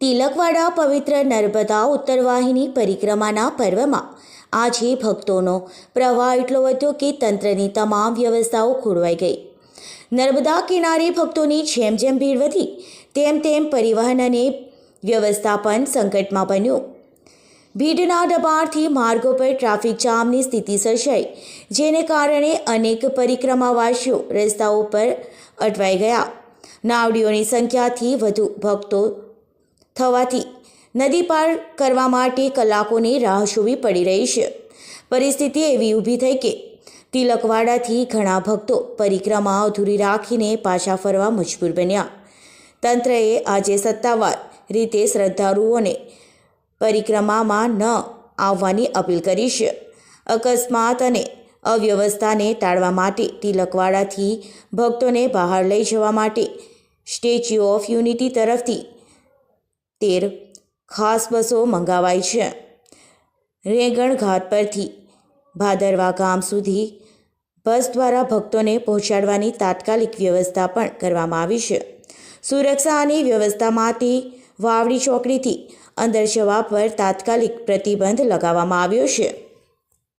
તિલકવાડા પવિત્ર નર્મદા ઉત્તરવાહિની પરિક્રમાના પર્વમાં આજે ભક્તોનો પ્રવાહ એટલો વધ્યો કે તંત્રની તમામ વ્યવસ્થાઓ ખોરવાઈ ગઈ. નર્મદા કિનારે ભક્તોની જેમ જેમ ભીડ વધી, તેમ તેમ પરિવહન અને વ્યવસ્થાપન સંકટમાં બન્યું. ભીડના દબાણથી માર્ગો પર ટ્રાફિક જામની સ્થિતિ સર્જાઈ, જેને કારણે અનેક પરિક્રમાવાસીઓ રસ્તાઓ પર અટવાઈ ગયા. નાવડીઓની સંખ્યાથી વધુ ભક્તો થવાથી નદી પાર કરવા માટે કલાકોની રાહ જોવી પડી રહી છે. પરિસ્થિતિ એવી ઊભી થઈ કે તિલકવાડાથી ઘણા ભક્તો પરિક્રમા અધૂરી રાખીને પાછા ફરવા મજબૂર બન્યા. તંત્રએ આજે સત્તાવાર રીતે શ્રદ્ધાળુઓને પરિક્રમામાં ન આવવાની અપીલ કરી છે. અકસ્માત અને અવ્યવસ્થાને ટાળવા માટે તિલકવાડાથી ભક્તોને બહાર લઈ જવા માટે સ્ટેચ્યુ ઓફ યુનિટી તરફથી તેર ખાસ બસો મંગાવાઈ છે. રેંગણ ઘાટ પરથી ભાદરવા ગામ સુધી બસ દ્વારા ભક્તોને પહોંચાડવાની તાત્કાલિક વ્યવસ્થા પણ કરવામાં આવી છે. સુરક્ષાની વ્યવસ્થામાંથી વાવડી ચોકડીથી અંદર જવા પર તાત્કાલિક પ્રતિબંધ લગાવવામાં આવ્યો છે.